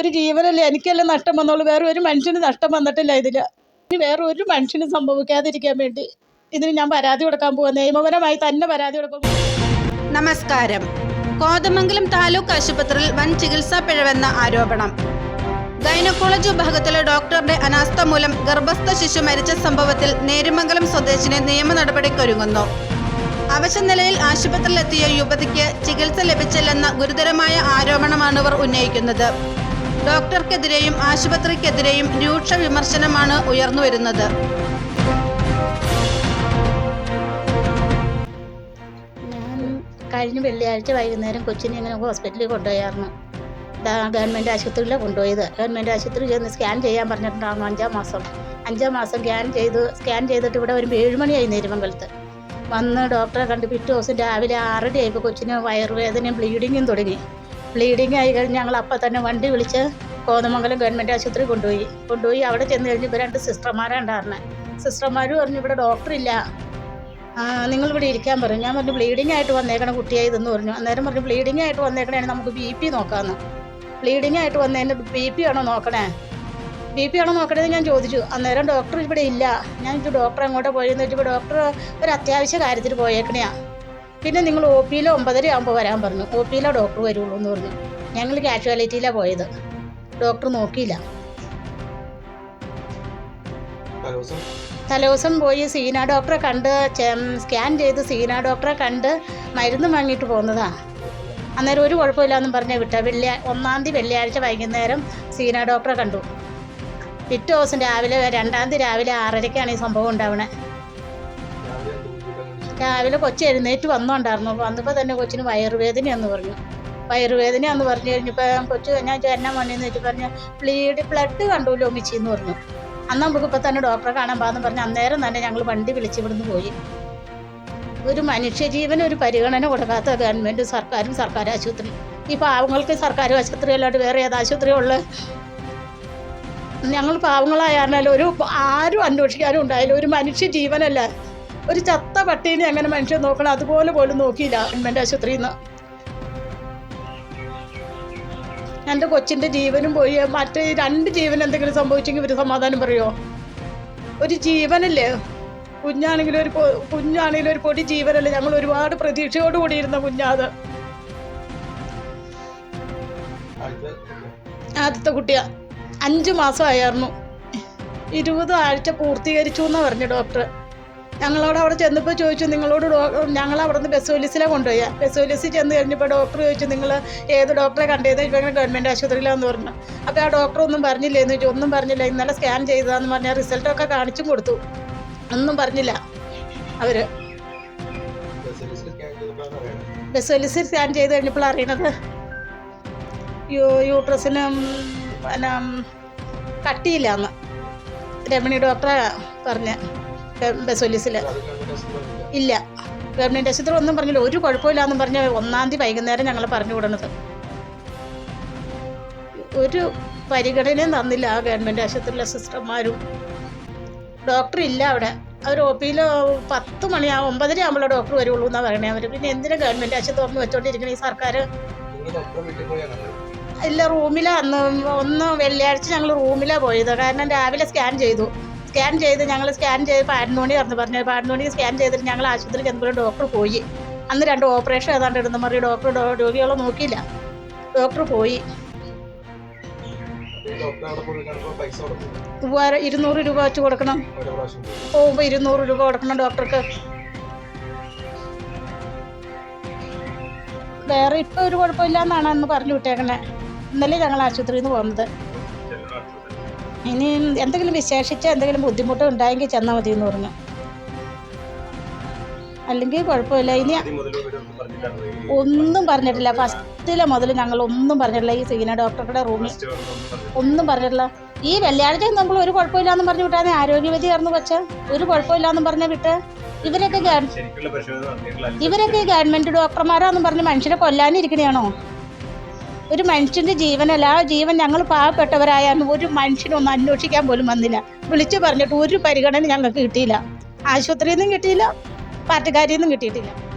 ഒരു ജീവനല്ലേ? എനിക്കല്ലേ നഷ്ടം വന്നുള്ളൂ വേറെ ഒരു മനുഷ്യന് നഷ്ടം വന്നിട്ടില്ല ഇതിൽ ഇനി വേറെ ഒരു മനുഷ്യനും സംഭവിക്കാതിരിക്കാൻ വേണ്ടി ഇതിന് ഞാൻ പരാതി കൊടുക്കാൻ പോവാ. നിയമപരമായി തന്നെ പരാതി കൊടുക്കും നമസ്കാരം. കോതമംഗലം താലൂക്ക് ആശുപത്രിയിൽ വൻ ചികിത്സാ പിഴവെന്ന ആരോപണം. ഗൈനക്കോളജി വിഭാഗത്തിലെ ഡോക്ടറുടെ അനാസ്ഥ മൂലം ഗർഭസ്ഥ ശിശു മരിച്ച സംഭവത്തിൽ നേരുമംഗലം സ്വദേശിനെ നിയമ നടപടിക്കൊരുങ്ങുന്നു. അവശനിലയിൽ ആശുപത്രിയിലെത്തിയ യുവതിക്ക് ചികിത്സ ലഭിച്ചില്ലെന്ന ഗുരുതരമായ ആരോപണമാണ് ഇവർ ഉന്നയിക്കുന്നത്. ഡോക്ടർക്കെതിരെയും ആശുപത്രിക്കെതിരെയും രൂക്ഷ വിമർശനമാണ് ഉയർന്നുവരുന്നത്. കഴിഞ്ഞ വെള്ളിയാഴ്ച വൈകുന്നേരം കൊച്ചിനെ ഇങ്ങനെ ഹോസ്പിറ്റലിൽ കൊണ്ടുപോയായിരുന്നു. ഗവൺമെന്റ് ആശുപത്രിയിലാണ് കൊണ്ടുപോയത്. ഗവൺമെന്റ് ആശുപത്രി ചെന്ന് സ്കാൻ ചെയ്യാൻ പറഞ്ഞിട്ടുണ്ടായിരുന്നു അഞ്ചാം മാസം. അഞ്ചാം മാസം സ്കാൻ ചെയ്ത് സ്കാൻ ചെയ്തിട്ട് ഇവിടെ വരുമ്പോൾ ഏഴുമണിയായി നേരുമംഗലത്ത് വന്ന് ഡോക്ടറെ കണ്ട് പിറ്റേ ദിവസം രാവിലെ ആറര ആയപ്പോൾ കൊച്ചിന് വയറുവേദനയും ബ്ലീഡിങ്ങും തുടങ്ങി. ബ്ലീഡിങ് ആയി കഴിഞ്ഞ് ഞങ്ങൾ അപ്പം തന്നെ വണ്ടി വിളിച്ച് കോതമംഗലം ഗവൺമെന്റ് ആശുപത്രി കൊണ്ടുപോയി. കൊണ്ടുപോയി അവിടെ ചെന്ന് കഴിഞ്ഞ് ഇപ്പം രണ്ട് സിസ്റ്റർമാരാണ് ഉണ്ടായിരുന്നത് സിസ്റ്റർമാർ പറഞ്ഞു ഇവിടെ ഡോക്ടറില്ല നിങ്ങൾ ഇവിടെ ഇരിക്കാൻ പറഞ്ഞു ഞാൻ പറഞ്ഞു ബ്ലീഡിംഗ് ആയിട്ട് വന്നേക്കണ കുട്ടിയായതെന്ന് പറഞ്ഞു. അന്നേരം പറഞ്ഞു ബ്ലീഡിംഗ് ആയിട്ട് വന്നേക്കണേ നമുക്ക് ബി പി നോക്കാമെന്ന് ബ്ലീഡിംഗ് ആയിട്ട് വന്നതിന്റെ ബി പി ആണോ നോക്കണേ? ബി പി ആണോ നോക്കണേന്ന് ഞാൻ ചോദിച്ചു. അന്നേരം ഡോക്ടർ ഇവിടെ ഇല്ല. ഞാൻ ഡോക്ടർ എങ്ങോട്ടാണ് പോയെന്ന് വെച്ചപ്പോൾ ഡോക്ടർ ഒരു അത്യാവശ്യ കാര്യത്തിൽ പോയേക്കണെയാ. പിന്നെ നിങ്ങൾ ഒ പിയിൽ ഒമ്പതര ആകുമ്പോൾ വരാൻ പറഞ്ഞു. ഒ പിയിലോ ഡോക്ടർ വരുള്ളൂ എന്ന് പറഞ്ഞു. ഞങ്ങൾ കാഷ്വാലിറ്റിയിലാണ് പോയത്. ഡോക്ടർ നോക്കിയില്ല. തലേദിവസം പോയി സീന ഡോക്ടറെ കണ്ട് സ്കാൻ ചെയ്ത് സീന ഡോക്ടറെ കണ്ട് മരുന്ന് വാങ്ങിയിട്ട് പോകുന്നതാ അന്നേരം ഒരു കുഴപ്പമില്ലാന്നും പറഞ്ഞ് വിട്ട. വെള്ളിയാ ഒന്നാം തീയതി വെള്ളിയാഴ്ച വൈകുന്നേരം സീന ഡോക്ടറെ കണ്ടു. പിറ്റേ ദിവസം രാവിലെ രണ്ടാം തീയതി രാവിലെ ആറരയ്ക്കാണ് ഈ സംഭവം ഉണ്ടാവണേ. രാവിലെ കൊച്ചു എഴുന്നേറ്റ് വന്നോണ്ടായിരുന്നു. വന്നപ്പോൾ തന്നെ കൊച്ചിന് വയറുവേദനയെന്ന് പറഞ്ഞു. വയറുവേദനയാന്ന് പറഞ്ഞു കഴിഞ്ഞപ്പോൾ കൊച്ചു ഞാൻ ചേട്ടനെ മണ്ണിന്ന് വെച്ച് പറഞ്ഞു ബ്ലീഡ് ബ്ലഡ് കണ്ടുല്ലോ മിച്ചി? എന്ന് പറഞ്ഞു. അന്ന് നമുക്ക് ഇപ്പം തന്നെ ഡോക്ടറെ കാണാൻ പാന്ന് പറഞ്ഞ് അന്നേരം തന്നെ ഞങ്ങൾ വണ്ടി വിളിച്ച് ഇവിടുന്ന് പോയി. ഒരു മനുഷ്യജീവന് ഒരു പരിഗണന കൊടുക്കാത്ത ഗവൺമെന്റ് സർക്കാരും സർക്കാർ ആശുപത്രി ഈ പാവങ്ങൾക്ക് സർക്കാർ ആശുപത്രി അല്ലാണ്ട് വേറെ ഏത് ആശുപത്രി ഉള്ളത് ഞങ്ങൾ പാവങ്ങളായാലും ഒരു ആരും അന്വേഷിക്കാനും ഉണ്ടായാലും ഒരു മനുഷ്യ ജീവനല്ല ഒരു ചത്ത പട്ടീനെ അങ്ങനെ മനുഷ്യൻ നോക്കണം അതുപോലെ പോലും നോക്കിയില്ല ഗവൺമെന്റ് ആശുപത്രിയിൽ നിന്ന്. എന്റെ കൊച്ചിന്റെ ജീവനും പോയി. മറ്റേ രണ്ട് ജീവൻ എന്തെങ്കിലും സംഭവിച്ചെങ്കിൽ ഒരു സമാധാനം പറയുമോ ഒരു ജീവനല്ലേ? കുഞ്ഞാണെങ്കിലും ഒരു കുഞ്ഞാണെങ്കിലും ഒരു പൊടി ജീവനല്ലേ? ഞങ്ങൾ ഒരുപാട് പ്രതീക്ഷയോട് കൂടിയിരുന്ന കുഞ്ഞാത് ആദ്യത്തെ കുട്ടിയാ. അഞ്ചു മാസമായിരുന്നു ഇരുപത് ആഴ്ച പൂർത്തീകരിച്ചു എന്നാണ് പറഞ്ഞു ഡോക്ടർ. ഞങ്ങളോട് അവിടെ ചെന്നപ്പോൾ ചോദിച്ചു നിങ്ങളോട് ഞങ്ങൾ അവിടുന്ന് നിന്ന് കൊണ്ടുപോയ. ഓലീസിൽ ചെന്ന് കഴിഞ്ഞപ്പോൾ ഡോക്ടർ ചോദിച്ചു നിങ്ങൾ ഏത് ഡോക്ടറെ കണ്ടത് ഇപ്പോൾ ഗവൺമെന്റ് ആശുപത്രിയിലാന്ന് പറഞ്ഞു. അപ്പോൾ ആ ഡോക്ടർ ഒന്നും പറഞ്ഞില്ലേന്ന് ചോദിച്ചു ഒന്നും പറഞ്ഞില്ല. ഇന്നലെ സ്കാൻ ചെയ്തതാന്ന് പറഞ്ഞാൽ റിസൾട്ടൊക്കെ കാണിച്ചും കൊടുത്തു. ഒന്നും പറഞ്ഞില്ല അവർ. ബസോലിസിൽ സ്കാൻ ചെയ്ത് കഴിഞ്ഞപ്പോൾ അറിയണത്. യൂ യൂട്രസിന് പിന്നെ കട്ടിയില്ല എന്ന് രമണി ഡോക്ടറെ പറഞ്ഞ്. ബസോലിസിൽ. ഇല്ല. ഗവൺമെന്റ് ആശുപത്രി ഒന്നും പറഞ്ഞില്ല. ഒരു കുഴപ്പമില്ലാന്നും പറഞ്ഞ് ഒന്നാം തീയതി വൈകുന്നേരം ഞങ്ങൾ പറഞ്ഞു വിടണത്. ഒരു പരിഗണനയും തന്നില്ല ആ ഗവൺമെന്റ് ആശുപത്രിയിലെ സിസ്റ്റർമാരും. ഡോക്ടർ ഇല്ല അവിടെ. അവർ ഒ പിയിൽ പത്ത് മണിയാ ഒമ്പതര ആകുമ്പോൾ ഡോക്ടർ വരുള്ളൂ എന്നാണ് പറയണേ അവർ പിന്നെ എന്തിനാ ഗവൺമെന്റ് ആശുപത്രി തുറന്ന് വെച്ചോണ്ടിരിക്കണേ ഈ സർക്കാർ ഇല്ല റൂമിലാണ് അന്ന്. ഒന്ന് വെള്ളിയാഴ്ച ഞങ്ങൾ റൂമിലാണ് പോയത്. കാരണം രാവിലെ സ്കാൻ ചെയ്തു. സ്കാൻ ചെയ്ത് ഞങ്ങൾ സ്കാൻ ചെയ്ത് പാരന്തോണി പറഞ്ഞു പറഞ്ഞു. പാരന്തോണി സ്കാൻ ചെയ്തിട്ട് ഞങ്ങൾ ആശുപത്രി ചെന്നപ്പോൾ ഡോക്ടർ പോയി. അന്ന് രണ്ട് ഓപ്പറേഷൻ ഏതാണ്ട് ഇടുന്ന മറി ഡോക്ടർ രോഗികളെ നോക്കിയില്ല. ഡോക്ടർ പോയി. ഇരുന്നൂറ് രൂപ വെച്ച് കൊടുക്കണം. പോകുമ്പോൾ ഇരുന്നൂറ് രൂപ കൊടുക്കണം ഡോക്ടർക്ക്. വേറെ ഇപ്പോൾ ഒരു കുഴപ്പമില്ല എന്നാണ് അന്ന് പറഞ്ഞു വിട്ടേക്കണേ. ഇന്നലെ ഞങ്ങൾ ആശുപത്രിയിൽ നിന്ന് പോകുന്നത് ഇനി എന്തെങ്കിലും വിശേഷിച്ച എന്തെങ്കിലും ബുദ്ധിമുട്ട് ഉണ്ടായെങ്കിൽ ചെന്നാൽ മതി എന്ന് പറഞ്ഞു. അല്ലെങ്കിൽ കുഴപ്പമില്ല. ഇനി ഒന്നും പറഞ്ഞിട്ടില്ല. ഫസ്റ്റിലെ മുതൽ ഞങ്ങൾ ഒന്നും പറഞ്ഞിട്ടില്ല. ഈ സീന ഡോക്ടറുടെ റൂമിൽ ഒന്നും പറഞ്ഞിട്ടില്ല. ഈ വെള്ളിയാഴ്ച നമ്മൾ ഒരു കുഴപ്പമില്ലാന്നും പറഞ്ഞു വിട്ടാന്നെ. ആരോഗ്യവതി ആയിരുന്നു വെച്ച ഒരു കുഴപ്പമില്ലാന്നും പറഞ്ഞ വിട്ട് ഇവരൊക്കെ ഇവരൊക്കെ ഗവൺമെന്റ് ഡോക്ടർമാരാന്നും പറഞ്ഞ് മനുഷ്യരെ കൊല്ലാനിരിക്കണെയാണോ? ഒരു മനുഷ്യന്റെ ജീവനല്ല. ആ ജീവൻ ഞങ്ങൾ പാവപ്പെട്ടവരായാലും ഒരു മനുഷ്യനൊന്നും അന്വേഷിക്കാൻ പോലും വന്നില്ല. വിളിച്ചു പറഞ്ഞിട്ട് ഒരു പരിഗണന ഞങ്ങൾക്ക് കിട്ടിയില്ല. ആശുപത്രിയിൽ നിന്നും കിട്ടിയില്ല. പാർട്ടിക്കാരിൽ നിന്നും കിട്ടിയിട്ടില്ല.